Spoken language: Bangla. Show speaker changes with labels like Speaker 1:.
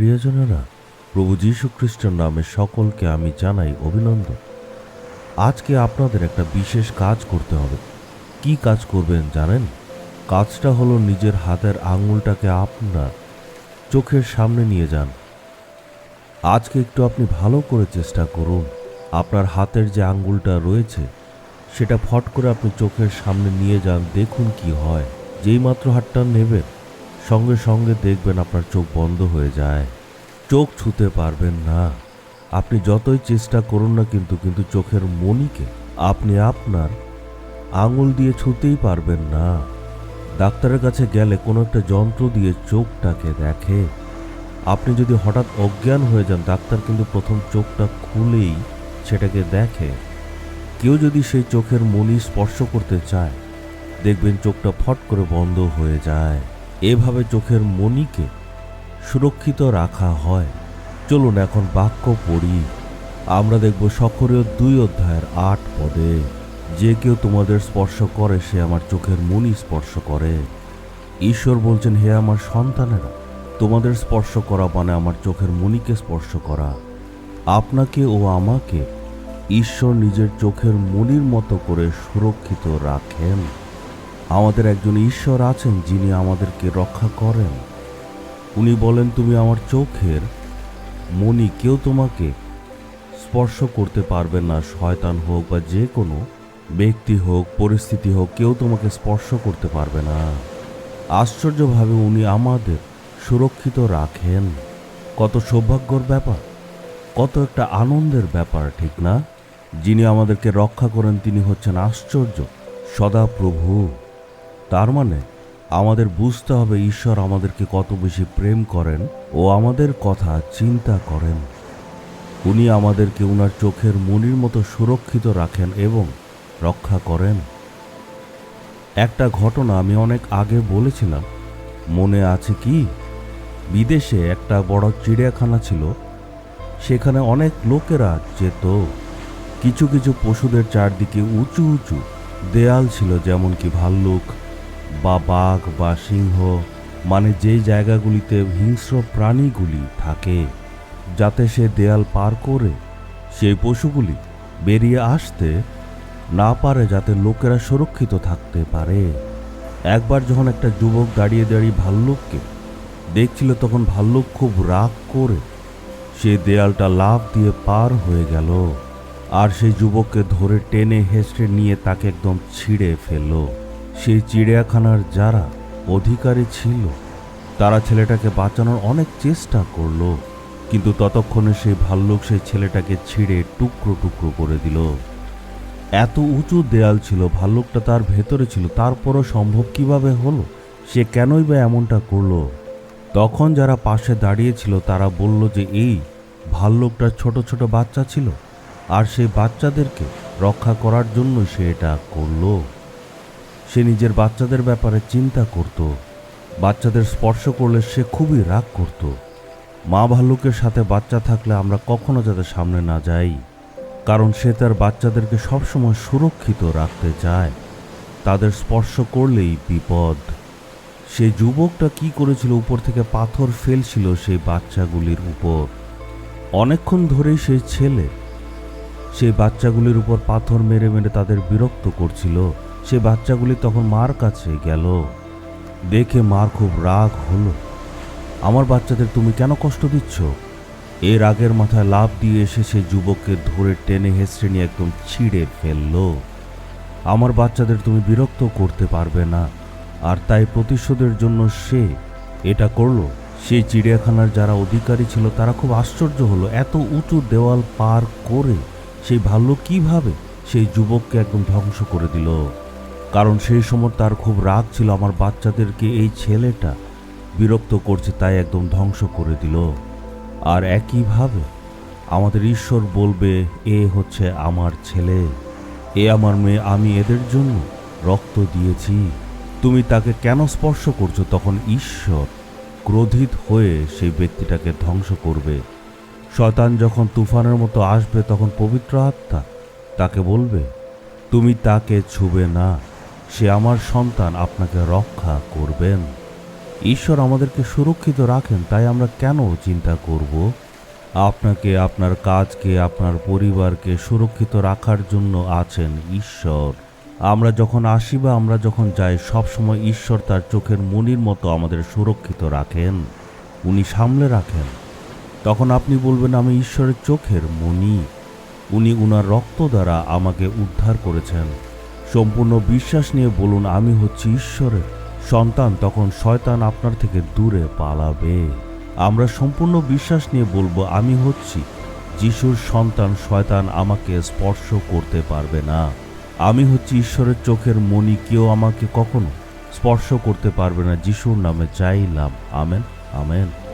Speaker 1: প্রিয়জনেরা, প্রভু যীশু খ্রিস্টের নামে সকলকে আমি জানাই অভিনন্দন। আজকে আপনাদের একটা বিশেষ কাজ করতে হবে। কি কাজ করবেন জানেন? কাজটা হলো নিজের হাতের আঙুলটাকে আপনার চোখের সামনে নিয়ে যান। আজকে একটু আপনি ভালো করে চেষ্টা করুন। আপনার হাতের যে আঙ্গুলটা রয়েছে, সেটা ফট করে আপনি চোখের সামনে নিয়ে যান, দেখুন কি হয়। যেই মাত্র হাতটা নেবেন সঙ্গে সঙ্গে দেখবেন আপনার চোখ বন্ধ হয়ে যায়। চোখ ছুতে পারবেন না। আপনি যতই চেষ্টা করুন না কিন্তু কিন্তু চোখের মনিকে আপনি আপনার আঙুল দিয়ে ছুতেই পারবেন না। ডাক্তারের কাছে গেলে কোনো একটা যন্ত্র দিয়ে চোখটাকে দেখে। আপনি যদি হঠাৎ অজ্ঞান হয়ে যান, ডাক্তার কিন্তু প্রথম চোখটা খুলেই সেটাকে দেখে। কেউ যদি সেই চোখের মনি স্পর্শ করতে চায়, দেখবেন চোখটা ফট করে বন্ধ হয়ে যায়। এভাবে চোখের মনিকে সুরক্ষিত রাখা হয়। চলুন এখন বাক্য পড়ি। আমরা দেখব সফরের দুই অধ্যায়ের আট পদে, যে কেউ তোমাদের স্পর্শ করে, সে আমার চোখের মনি স্পর্শ করে। ঈশ্বর বলছেন, হে আমার সন্তানেরা, তোমাদের স্পর্শ করা মানে আমার চোখের মনিকে স্পর্শ করা। আপনাকে ও আমাকে ঈশ্বর নিজের চোখের মনির মতো করে সুরক্ষিত রাখেন। আমাদের একজন ঈশ্বর আছেন যিনি আমাদেরকে রক্ষা করেন। উনি বলেন, তুমি আমার চোখের মনি, কেউ তোমাকে স্পর্শ করতে পারবে না। শয়তান হোক বা যে কোনো ব্যক্তি হোক, পরিস্থিতি হোক, কেউ তোমাকে স্পর্শ করতে পারবে না। আশ্চর্যভাবে উনি আমাদের সুরক্ষিত রাখেন। কত সৌভাগ্যর ব্যাপার, কত একটা আনন্দের ব্যাপার, ঠিক না? যিনি আমাদেরকে রক্ষা করেন, তিনি হচ্ছেন আশ্চর্য সদা প্রভু তার মানে আমাদের বুঝতে হবে ঈশ্বর আমাদেরকে কত বেশি প্রেম করেন ও আমাদের কথা চিন্তা করেন। উনি আমাদেরকে উনার চোখের মনির মতো সুরক্ষিত রাখেন এবং রক্ষা করেন। একটা ঘটনা আমি অনেক আগে বলেছিলাম। মনে আছে কি? বিদেশে একটা বড় চিড়িয়াখানা ছিল। সেখানে অনেক লোকেরা যেত। কিছু কিছু পশুদের চারদিকে উঁচু উঁচু দেয়াল ছিল যেমন কি ভাল্লুক বা বাঘ বা সিংহ মানে যেই জায়গাগুলিতে হিংস্র প্রাণীগুলি থাকে, যাতে সে দেয়াল পার করে সেই পশুগুলি বেরিয়ে আসতে না পারে যাতে লোকেরা সুরক্ষিত থাকতে পারে। একবার যখন একটা যুবক দাঁড়িয়ে দাঁড়িয়ে ভাল্লুককে দেখছিল, তখন ভাল্লুক খুব রাগ করে সে দেয়ালটা লাফ দিয়ে পার হয়ে গেল আর সেই যুবককে ধরে টেনে হেসড়ে নিয়ে তাকে একদম ছিঁড়ে ফেলল। সেই চিড়িয়াখানার যারা অধিকারী ছিল, তারা ছেলেটাকে বাঁচানোর অনেক চেষ্টা করল, কিন্তু ততক্ষণে সেই ভাল্লুক সেই ছেলেটাকে ছিঁড়ে টুকরো টুকরো করে দিল। এত উঁচু দেয়াল ছিল, ভাল্লুকটা তার ভেতরে ছিল, তারপরও সম্ভব কীভাবে হলো? সে কেনই বা এমনটা করল? তখন যারা পাশে দাঁড়িয়েছিল, তারা বলল যে এই ভাল্লুকটা ছোট ছোট বাচ্চা ছিল, আর সেই বাচ্চাদেরকে রক্ষা করার জন্য সে এটা করল। সে নিজের বাচ্চাদের ব্যাপারে চিন্তা করত। বাচ্চাদের স্পর্শ করলে সে খুবই রাগ করত। মা ভাল্লুকের সাথে বাচ্চা থাকলে আমরা কখনো যাতে সামনে না যাই, কারণ সে তার বাচ্চাদেরকে সবসময় সুরক্ষিত রাখতে চায়। তাদের স্পর্শ করলেই বিপদ। সেই যুবকটা কি করেছিল, উপর থেকে পাথর ফেলছিল সেই বাচ্চাগুলির উপর। অনেকক্ষণ ধরেই সেই ছেলে। সেই বাচ্চাগুলির উপর পাথর মেরে মেরে তাদের বিরক্ত করছিল। সে বাচ্চাগুলি তখন মার কাছে গেল। দেখে মার খুব রাগ হলো। আমার বাচ্চাদের তুমি কেন কষ্ট দিচ্ছ? এর আগের মাথায় লাভ দিয়ে এসে সে যুবককে ধরে টেনে হেসড়ে নিয়ে একদম ছিঁড়ে ফেলল। আমার বাচ্চাদের তুমি বিরক্ত করতে পারবে না, আর তাই প্রতিশোধের জন্য সে এটা করল। সেই চিড়িয়াখানার যারা অধিকারী ছিল তারা খুব আশ্চর্য হলো। এত উঁচু দেওয়াল পার করে সেই ভাল্লুক কীভাবে সেই যুবককে একদম ধ্বংস করে দিল। কারণ সেই সময় তার খুব রাগ ছিল আমার বাচ্চাদেরকে এই ছেলেটা বিরক্ত করছে, তাই একদম ধ্বংস করে দিল। আর একইভাবে আমাদের ঈশ্বর বলবে, এ হচ্ছে আমার ছেলে, এ আমার মেয়ে, আমি এদের জন্য রক্ত দিয়েছি। তুমি তাকে কেন স্পর্শ করছ? তখন ঈশ্বর ক্রোধিত হয়ে সেই ব্যক্তিটাকে ধ্বংস করবে। শয়তান যখন তুফানের মতো আসবে, তখন পবিত্র আত্মা তাকে বলবে, তুমি তাকে ছুবে না সে আমার সন্তান, আপনাকে রক্ষা করবেন। ঈশ্বর আমাদেরকে সুরক্ষিত রাখেন, তাই আমরা কেন চিন্তা করব? আপনাকে, আপনার কাজকে, আপনার পরিবারকে সুরক্ষিত রাখার জন্য আছেন ঈশ্বর। আমরা যখন আসি বা আমরা যখন যাই, সবসময় ঈশ্বর তার চোখের মনির মতো আমাদের সুরক্ষিত রাখেন, উনি সামলে রাখেন। তখন আপনি বলবেন, আমি ঈশ্বরের চোখের মনি। উনি উনার রক্ত দ্বারা আমাকে উদ্ধার করেছেন। সম্পূর্ণ বিশ্বাস নিয়ে বলুন, আমি হচ্ছি ঈশ্বরের। সন্তান তখন শয়তান আপনার থেকে দূরে পালাবে। আমরা সম্পূর্ণ বিশ্বাস নিয়ে বলব, আমি হচ্ছি। যিশুর সন্তান শয়তান আমাকে স্পর্শ করতে পারবে না। আমি হচ্ছি ঈশ্বরের চোখের মনি, কেউ আমাকে কখনো স্পর্শ করতে পারবে না। যিশুর নামে চাইলাম। Amen amen.